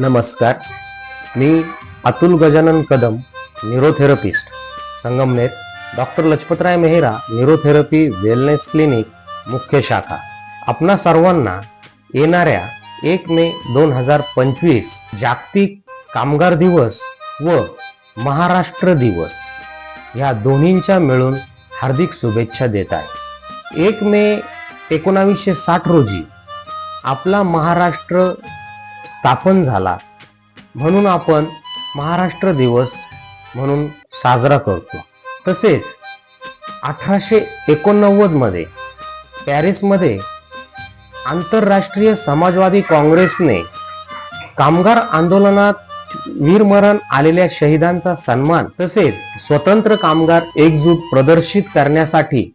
नमस्कार. मी Atul Gajanan Kadam neurotherapist. Sangamner doctor Lajpatrai Mehra neurotherapy wellness clinic मुख्य शाखा. आपणा सर्वांना येणाऱ्या एक मे दोन हजार पंचवीस जागतिक कामगार दिवस व महाराष्ट्र दिवस या दोन्हींच्या मिळून हार्दिक शुभेच्छा देत आहे. एक मे एकोणावीसशे साठ रोजी आपला महाराष्ट्र स्थापन झाला. म्हणून आपण महाराष्ट्र दिवस म्हणून साजरा करतो. तसेच अठराशे एकोणनव्वदमध्ये पॅरिसमध्ये आंतरराष्ट्रीय समाजवादी काँग्रेसने कामगार आंदोलनात वीरमरण आलेल्या शहीदांचा सन्मान तसेच स्वतंत्र कामगार एकजूट प्रदर्शित करण्यासाठी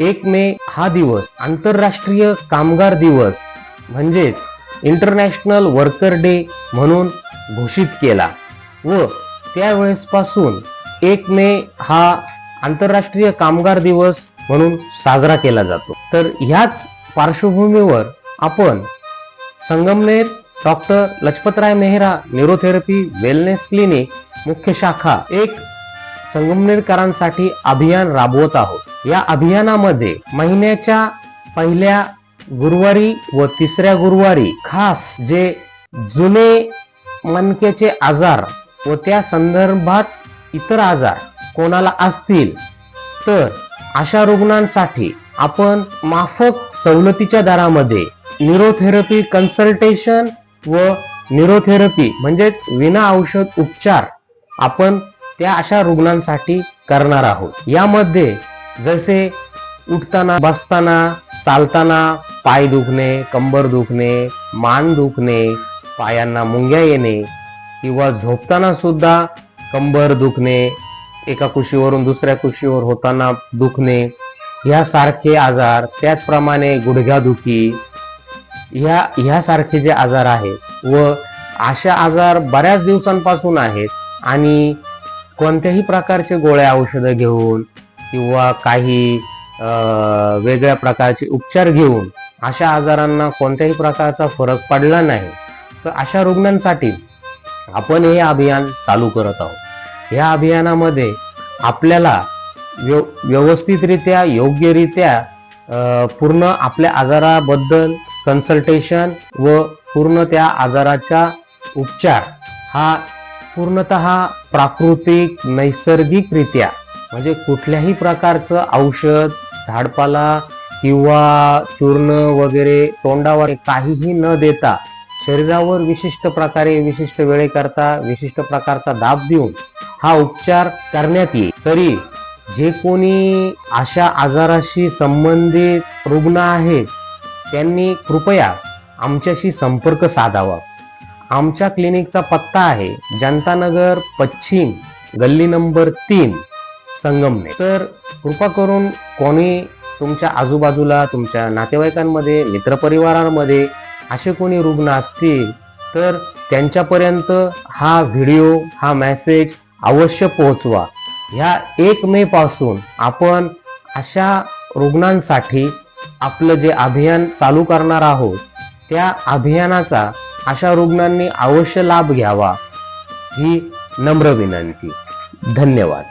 एक मे हा दिवस आंतरराष्ट्रीय कामगार दिवस म्हणजेच इंटरनॅशनल वर्कर डे म्हणून घोषित केला व त्यावेळेसपासून एक मे हा आंतरराष्ट्रीय कामगार दिवस म्हणून साजरा केला जातो. तर ह्याच पार्श्वभूमीवर आपण Sangamner doctor Lajpatrai Mehra neurotherapy wellness clinic मुख्य शाखा एक संगमनेरकरांसाठी अभियान राबवत आहोत. या अभियानामध्ये महिन्याच्या पहिल्या गुरुवारी व तिसऱ्या गुरुवारी खास जे जुने मनक्याचे आजार व त्या संदर्भात इतर आजार कोणाला असतील तर अशा रुग्णांसाठी आपण माफक सवलतीच्या दरामध्ये न्यूरोथेरपी कन्सल्टेशन व न्यूरोथेरपी म्हणजेच विना औषध उपचार आपण त्या अशा रुग्णांसाठी करणार आहोत. यामध्ये जसे उठताना बसताना चालताना पाय दुखणे कंबर दुखणे मान दुखणे पायांना मुंग्या येणे किंवा झोपताना सुद्धा कंबर दुखणे एका कुशीवरून दुसऱ्या कुशीवर होताना दुखणे ह्यासारखे आजार त्याचप्रमाणे गुडघ्यादुखी ह्या ह्यासारखे जे आजार आहेत व अशा आजार बऱ्याच दिवसांपासून आहेत आणि कोणत्याही प्रकारचे गोळ्या औषधं घेऊन किंवा काही वेगळ्या प्रकारचे उपचार घेऊन अशा आजारांना कोणत्याही प्रकारचा फरक पडला नाही. तर अशा रुग्णांसाठी आपण हे अभियान चालू करत आहोत. ह्या अभियानामध्ये आपल्याला व्यव व्यवस्थितरित्या योग्यरित्या पूर्ण आपल्या आजाराबद्दल कन्सल्टेशन व पूर्ण त्या आजाराचा उपचार हा पूर्णत प्राकृतिक नैसर्गिकरित्या म्हणजे कुठल्याही प्रकारचं औषध झाडपाला किंवा चूर्ण वगैरे तोंडावर काहीही न देता शरीरावर विशिष्ट प्रकारे विशिष्ट वेळेकरता विशिष्ट प्रकारचा दाब देऊन हा उपचार करण्यात येईल. तरी जे कोणी अशा आजाराशी संबंधित रुग्ण आहेत त्यांनी कृपया आमच्याशी संपर्क साधावा. आमच्या क्लिनिकचा पत्ता आहे जनतानगर पश्चिम गल्ली नंबर तीन. संगमने तर कृपा करून कोणी तुमच्या आजूबाजूला तुमच्या नातेवाईकांमध्ये मित्रपरिवारांमध्ये असे कोणी रुग्ण असतील तर त्यांच्यापर्यंत हा व्हिडिओ हा मेसेज अवश्य पोहोचवा. ह्या एक मे पासून आपण अशा रुग्णांसाठी आपलं जे अभियान चालू करणार आहोत त्या अभियानाचा अशा रुग्णांनी अवश्य लाभ घ्यावा ही नम्र विनंती. धन्यवाद.